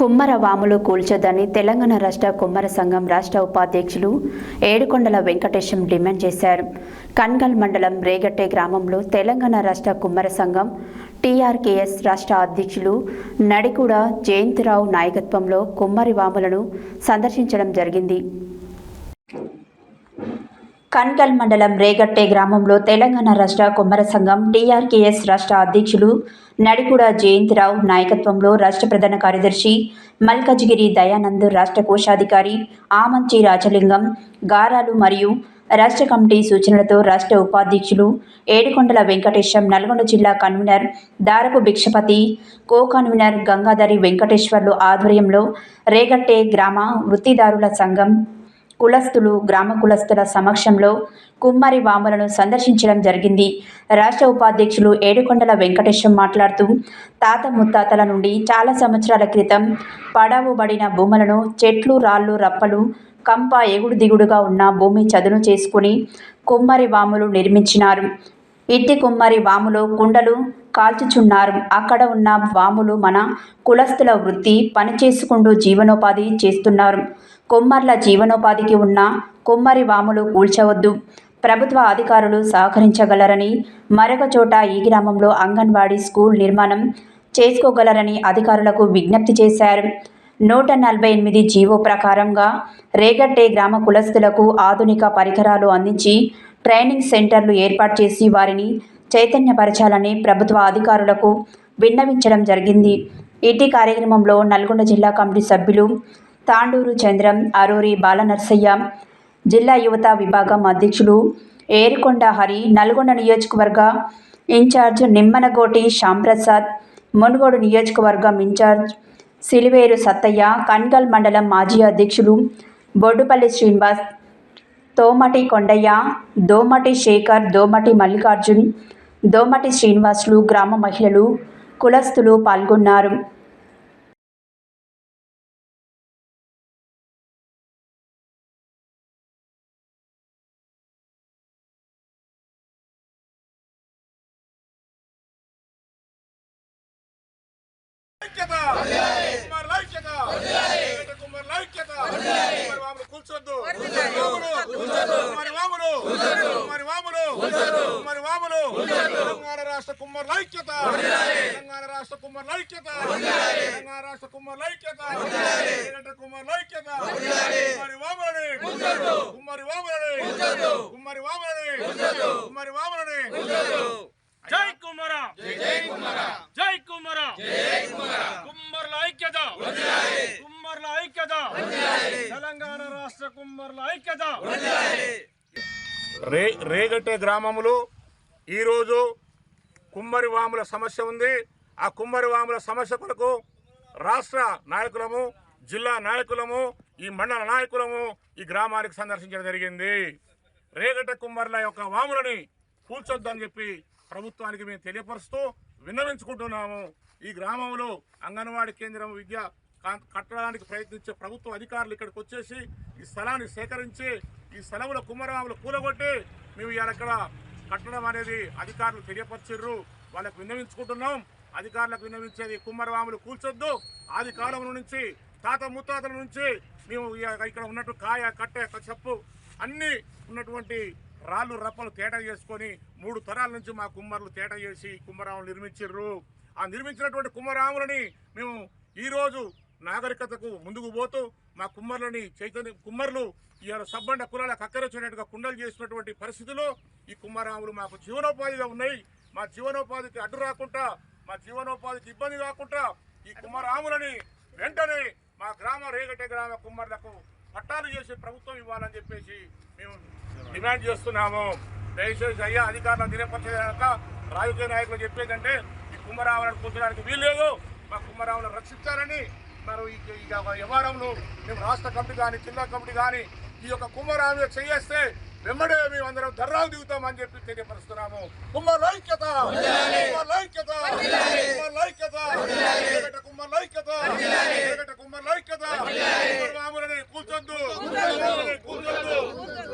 కుమ్మర వాములు కూల్చొద్దని తెలంగాణ రాష్ట్ర కుమ్మర సంఘం రాష్ట్ర ఉపాధ్యక్షులు ఏడుకొండల వెంకటేశం డిమాండ్ చేశారు. కన్గల్ మండలం రేగట్టే గ్రామంలో తెలంగాణ రాష్ట్ర కుమ్మర సంఘం టీఆర్కేఎస్ రాష్ట్ర అధ్యక్షులు నడికూడ జయంతిరావు నాయకత్వంలో కుమ్మరి వాములను సందర్శించడం జరిగింది. కన్గల్ మండలం రేగట్టే గ్రామంలో తెలంగాణ రాష్ట్ర కుమ్మర సంఘం టీఆర్కేఎస్ రాష్ట్ర అధ్యక్షులు నడికూడ జయంతిరావు నాయకత్వంలో రాష్ట్ర ప్రధాన కార్యదర్శి మల్కజ్గిరి దయానంద్ రాష్ట్ర కోశాధికారి ఆమంచి రాజలింగం గారాలు మరియు రాష్ట్ర కమిటీ సూచనలతో రాష్ట్ర ఉపాధ్యక్షులు ఏడుకొండల వెంకటేశం నల్గొండ జిల్లా convener Darapu Bhikshapathi co convener Gangadhari Venkateswarlu ఆధ్వర్యంలో రేగట్టే గ్రామ వృత్తిదారుల సంఘం కులస్తులు గ్రామ కులస్తుల సమక్షంలో కుమ్మరి వాములను సందర్శించడం జరిగింది. రాష్ట్ర ఉపాధ్యక్షులు ఏడుకొండల వెంకటేశం మాట్లాడుతూ తాత ముత్తాతల నుండి చాలా సంవత్సరాల క్రితం పడవబడిన భూములను చెట్లు రాళ్ళు రప్పలు కంప ఎగుడు దిగుడుగా ఉన్న భూమి చదును చేసుకుని కుమ్మరి వాములు నిర్మించినారు. ఇట్టి కుమ్మరి వాములో కుండలు కాల్చుచున్నారు. అక్కడ ఉన్న వాములు మన కులస్తుల వృత్తి పనిచేసుకుంటూ జీవనోపాధి చేస్తున్నారు. కుమ్మర్ల జీవనోపాధికి ఉన్న కుమ్మరి వాములు కూల్చవద్దు. ప్రభుత్వ అధికారులు సహకరించగలరని మరొక చోట ఈ గ్రామంలో అంగన్వాడీ స్కూల్ నిర్మాణం చేసుకోగలరని అధికారులకు విజ్ఞప్తి చేశారు. నూట నలభై ఎనిమిది జీవో ప్రకారంగా రేగట్టే గ్రామ కులస్తులకు ఆధునిక పరికరాలు అందించి ట్రైనింగ్ సెంటర్లు ఏర్పాటు చేసి వారిని చైతన్యపరచాలని ప్రభుత్వ అధికారులకు విన్నవించడం జరిగింది. ఇటీ కార్యక్రమంలో నల్గొండ జిల్లా కమిటీ సభ్యులు తాండూరు చంద్రం అరూరి బాలనర్సయ్య జిల్లా యువత విభాగం అధ్యక్షులు ఏరికొండ హరి నల్గొండ నియోజకవర్గ ఇన్ఛార్జ్ నిమ్మనగోటి శ్యాంప్రసాద్ మునుగోడు నియోజకవర్గం ఇన్ఛార్జ్ సిలివేరు సత్తయ్య కన్గల్ మండలం మాజీ అధ్యక్షులు బొడ్డుపల్లి శ్రీనివాస్ తోమటి కొండయ్య దోమటి శేఖర్ దోమటి మల్లికార్జున్ దోమటి శ్రీనివాసులు గ్రామ మహిళలు కులస్తులు పాల్గొన్నారు. ఐక్యత కుమార్ ఐక్యత కుమార్ ఐక్యత కూల్చొద్దు. కుమారి వాములు కుమారి వాములు. కుమారి వాములు తెలంగాణ రాష్ట్ర కుమార్ ఐక్యత తెలంగాణ రాష్ట్ర కుమార్ ఐక్యత తెలంగాణ రాష్ట్ర కుమార్ ఐక్యత కుమార్ ఐక్యత కుమారి వాములని కుమారి వాములని కుమారి వాములని కుమారి వాములని జై కుమార. జై కుమార కుమ్మర్ల ఐక్యత కుమ్మర్ల ఐక్యత తెలంగాణ రాష్ట్ర కుమ్మర్ల ఐక్యత రే రేగట్టే గ్రామములు. ఈరోజు కుమ్మరి వాముల సమస్య ఉంది. ఆ కుమ్మరి వాముల సమస్య కొరకు రాష్ట్ర నాయకులము జిల్లా నాయకులము ఈ మండల నాయకులము ఈ గ్రామానికి సందర్శించడం జరిగింది. రేగట్ట కుమ్మర్ల యొక్క వాములని కూల్చొద్దని చెప్పి ప్రభుత్వానికి మేము తెలియపరుస్తూ విన్నవించుకుంటున్నాము. ఈ గ్రామంలో అంగన్వాడీ కేంద్రం విద్య కా- కట్టడానికి ప్రయత్నించే ప్రభుత్వ అధికారులు ఇక్కడికి వచ్చేసి ఈ స్థలాన్ని సేకరించి ఈ సెలవుల కుమ్మరవాములు కూలగొట్టి మేము ఇవాళ ఇక్కడ కట్టడం అనేది అధికారులు తెలియపరిచిర్రు. వాళ్ళకు విన్నవించుకుంటున్నాం. అధికారులకు విన్నవించేది కుమ్మరవాములు కూల్చొద్దు. ఆది కాలం నుంచి తాత ముత్తాతల నుంచి మేము ఇక్కడ ఉన్నట్టు కాయ కట్టె చెప్పు అన్నీ ఉన్నటువంటి రాళ్ళు రప్పలు తేట చేసుకొని మూడు తరాల నుంచి మా కుమ్మరులు తేట చేసి కుమ్మరాములు నిర్మించారు ఆ నిర్మించినటువంటి కుమ్మరాములని మేము ఈరోజు నాగరికతకు ముందుకు పోతూ మా కుమ్మర్లని చైతన్య కుమ్మర్లు ఇవాళ సబ్బండ కులాల కక్కరొచ్చినట్టుగా కుండలు చేసినటువంటి పరిస్థితుల్లో ఈ కుమ్మరాములు మాకు జీవనోపాధిగా ఉన్నాయి. మా జీవనోపాధికి అడ్డు రాకుండా మా జీవనోపాధికి ఇబ్బంది కాకుండా ఈ కుమ్మరాములని వెంటనే మా గ్రామ రేగటే గ్రామ కుమ్మరులకు పట్టాలు చేసి ప్రభుత్వం ఇవ్వాలని చెప్పేసి మేము డిమాండ్ చేస్తున్నాము. దయచేసి అయ్యా అధికారులను తెలియపరచక రాజకీయ నాయకులు చెప్పేదంటే ఈ కుమ్మరావులను పొందడానికి వీల్లేదు. మా కుమ్మరావులను రక్షించాలని ఈ ఈ యొక్క వ్యవహారంలో మేము రాష్ట్ర కమిటీ కానీ జిల్లా కమిటీ కానీ ఈ యొక్క కుమ్మరావు చేయేస్తే వెంబడే మేము అందరం ధర్నాలు దిగుతామని చెప్పి తెలియపరుస్తున్నాము. కుమ్మర్ ఐక్యత కుమ్మర్ ఐక్యత కుమ్మర్ ఐక్యత ఏకట కుమ్మర్ ఐక్యత ఏకట కుమ్మర్ ఐక్యత కుమ్మర్ మామూలని కూర్చొద్దు కూర్చొద్దు